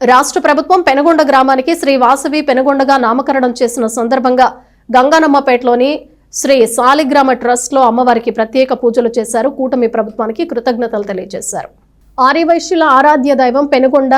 రాష్ట్ర ప్రభుత్వం పెనుగొండ గ్రామానికి శ్రీ వాసవి పెనుగొండగా నామకరణం చేసిన సందర్భంగా గంగానమ్మపేటలోని శ్రీ సాలిగ్రామ ట్రస్ట్లో అమ్మవారికి ప్రత్యేక పూజలు చేశారు. కూటమి ప్రభుత్వానికి కృతజ్ఞతలు తెలియజేశారు. ఆర్యవైశ్యుల ఆరాధ్య దైవం పెనుగొండ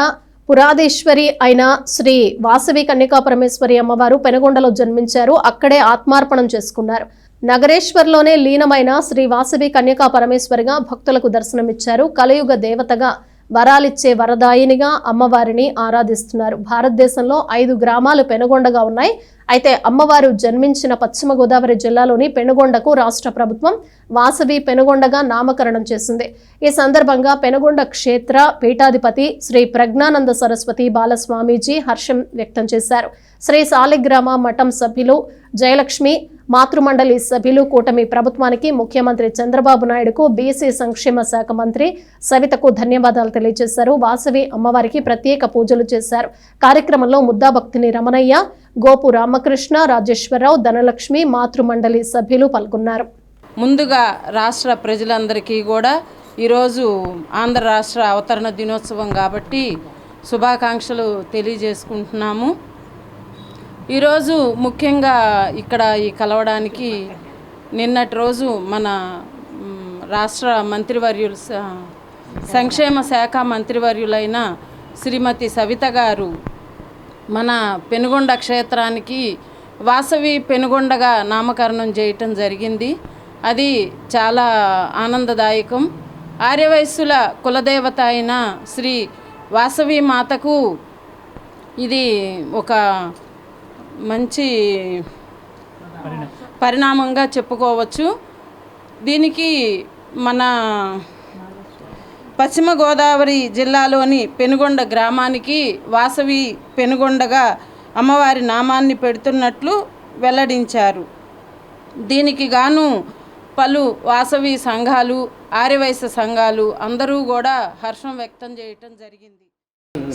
పురాధేశ్వరి అయిన శ్రీ వాసవి కన్యకా పరమేశ్వరి అమ్మవారు పెనుగొండలో జన్మించారు. అక్కడే ఆత్మార్పణం చేసుకున్నారు. నగరేశ్వర్లోనే లీనమైన శ్రీ వాసవి కన్యకా పరమేశ్వరిగా భక్తులకు దర్శనమిచ్చారు. కలియుగ దేవతగా వరాలిచ్చే వరదాయినిగా అమ్మవారిని ఆరాధిస్తున్నారు. భారతదేశంలో ఐదు గ్రామాలు పెనుగొండగా ఉన్నాయి. అయితే అమ్మవారు జన్మించిన పశ్చిమ గోదావరి జిల్లాలోని పెనుగొండకు రాష్ట్ర ప్రభుత్వం వాసవి పెనుగొండగా నామకరణం చేసింది. ఈ సందర్భంగా పెనుగొండ క్షేత్ర పీఠాధిపతి శ్రీ ప్రజ్ఞానంద సరస్వతి బాలస్వామీజీ హర్షం వ్యక్తం చేశారు. శ్రీ సాలిగ్రామ మఠం సభ్యులు జయలక్ష్మి మాతృమండలి సభ్యులు కూటమి ప్రభుత్వానికి ముఖ్యమంత్రి చంద్రబాబు నాయుడుకు బీసీ సంక్షేమ శాఖ మంత్రి సవితకు ధన్యవాదాలు తెలియజేశారు. వాసవి అమ్మవారికి ప్రత్యేక పూజలు చేశారు. కార్యక్రమంలో ముద్దాభక్తిని రమణయ్య గోపు రామకృష్ణ రాజేశ్వరరావు ధనలక్ష్మి మాతృమండలి సభ్యులు పాల్గొన్నారు. ముందుగా రాష్ట్ర ప్రజలందరికీ కూడా ఈరోజు ఆంధ్ర రాష్ట్ర అవతరణ దినోత్సవం కాబట్టి శుభాకాంక్షలు తెలియజేసుకుంటున్నాము. ఈరోజు ముఖ్యంగా ఇక్కడ ఈ కలవడానికి నిన్నటి రోజు మన రాష్ట్ర మంత్రివర్యులు స- సంక్షేమ శాఖ మంత్రివర్యులైన శ్రీమతి సవిత గారు మన పెనుగొండ క్షేత్రానికి వాసవి పెనుగొండగా నామకరణం చేయటం జరిగింది. అది చాలా ఆనందదాయకం. ఆర్యవయస్సుల కులదేవత అయిన శ్రీ వాసవి మాతకు ఇది ఒక మంచి పరిణామంగా చెప్పుకోవచ్చు. దీనికి మన పశ్చిమ గోదావరి జిల్లాలోని పెనుగొండ గ్రామానికి వాసవి పెనుగొండగా అమ్మవారి నామాన్ని పెడుతున్నట్లు వెల్లడించారు. దీనికి గాను పలు వాసవి సంఘాలు ఆర్యవైశ్య సంఘాలు అందరూ కూడా హర్షం వ్యక్తం చేయటం జరిగింది.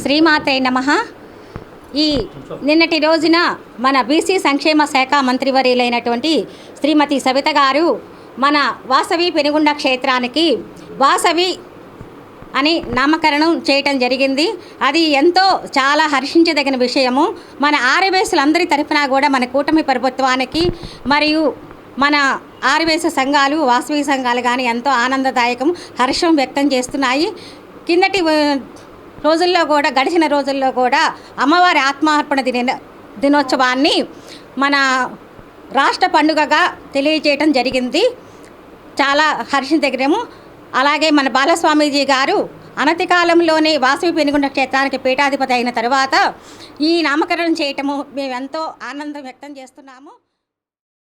శ్రీమాతే నమ. ఈ నిన్నటి రోజున మన బీసీ సంక్షేమ శాఖ మంత్రివర్యులైనటువంటి శ్రీమతి సవిత గారు మన వాసవి పెనుగుండ క్షేత్రానికి వాసవి అని నామకరణం చేయటం జరిగింది. అది ఎంతో చాలా హర్షించదగిన విషయము. మన ఆర్యవేసులందరి తరఫున కూడా మన కూటమి ప్రభుత్వానికి మరియు మన ఆర్యవేశ సంఘాలు వాసవి సంఘాలు కానీ ఎంతో ఆనందదాయకం హర్షం వ్యక్తం చేస్తున్నాయి. కిందటి రోజుల్లో కూడా గడిచిన రోజుల్లో కూడా అమ్మవారి ఆత్మార్పణ దిన దినోత్సవాన్ని మన రాష్ట్ర పండుగగా తెలియజేయటం జరిగింది. చాలా హర్షం దగ్గరేమో అలాగే మన బాలస్వామీజీ గారు అనతి కాలంలోనే వాసవి పెనుగుండ క్షేత్రానికి పీఠాధిపతి అయిన తర్వాత ఈ నామకరణం చేయటము మేము ఎంతో ఆనందం వ్యక్తం చేస్తున్నాము.